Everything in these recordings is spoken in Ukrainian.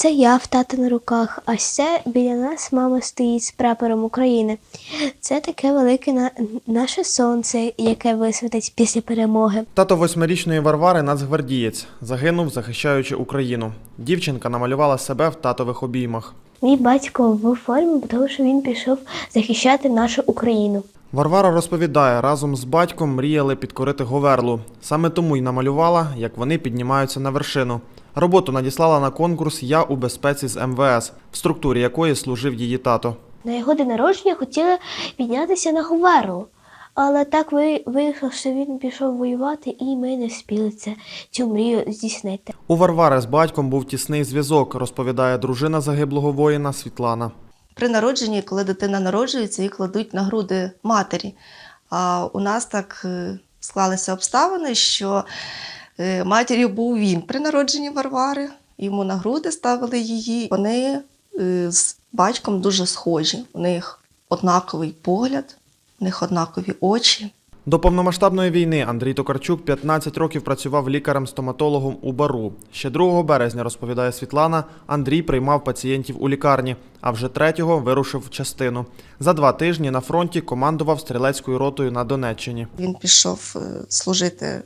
Це я в тата на руках, а це біля нас мама стоїть з прапором України. Це таке велике на... наше сонце, яке висвітить після перемоги. Тато восьмирічної Варвари нацгвардієць загинув, захищаючи Україну. Дівчинка намалювала себе в татових обіймах. Мій батько в формі, тому що він пішов захищати нашу Україну. Варвара розповідає, разом з батьком мріяли підкорити Говерлу. Саме тому й намалювала, як вони піднімаються на вершину. Роботу надіслала на конкурс Я у безпеці з МВС, в структурі якої служив її тато. На його день народження хотіли піднятися на Говерлу. Але так ви- вийшло, що він пішов воювати, і ми не встигли це цю мрію здійснити. У Варвари з батьком був тісний зв'язок, розповідає дружина загиблого воїна Світлана. При народженні, коли дитина народжується, її кладуть на груди матері. А у нас так е, склалися обставини, що матір'ю був він при народженні Варвари. Йому на груди ставили її. Вони е, з батьком дуже схожі. У них однаковий погляд, у них однакові очі. До повномасштабної війни Андрій Токарчук 15 років працював лікарем-стоматологом у бару. Ще 2 березня, розповідає Світлана, Андрій приймав пацієнтів у лікарні, а вже 3-го вирушив в частину. За два тижні на фронті командував стрілецькою ротою на Донеччині. Він пішов е, служити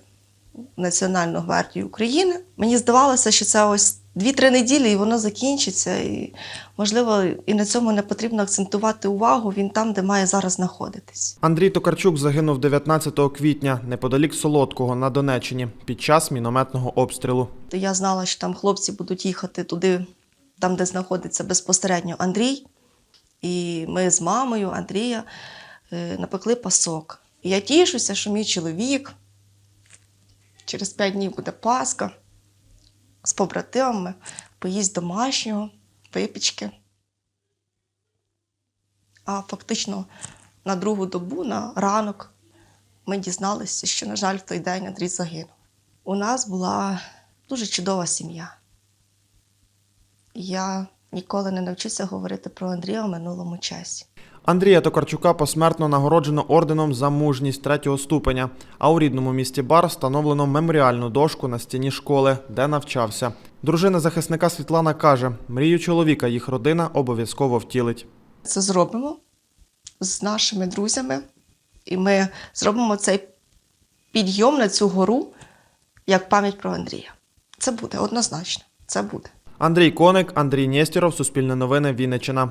Національну гвардію України. Мені здавалося, що це ось 2-3 неділі, і воно закінчиться. І, можливо, і на цьому не потрібно акцентувати увагу. Він там, де має зараз знаходитись. Андрій Токарчук загинув 19 квітня неподалік Солодкого на Донеччині під час мінометного обстрілу. Я знала, що там хлопці будуть їхати туди, там, де знаходиться безпосередньо Андрій. І ми з мамою Андрія е, напекли пасок. І я тішуся, що мій чоловік через 5 днів буде Пасха з побратимами, поїсть домашнього, випічки. А фактично на другу добу, на ранок, ми дізналися, що, на жаль, в той день Андрій загинув. У нас була дуже чудова сім'я. Я ніколи не навчуся говорити про Андрія в минулому часі. Андрія Токарчука посмертно нагороджено орденом за мужність третього ступеня. А у рідному місті Бар встановлено меморіальну дошку на стіні школи, де навчався. Дружина захисника Світлана каже: мрію чоловіка їх родина обов'язково втілить. Це зробимо з нашими друзями, і ми зробимо цей підйом на цю гору як пам'ять про Андрія. Це буде однозначно. Це буде. Андрій Коник, Андрій Нєстєров, Суспільне новини, Вінниччина.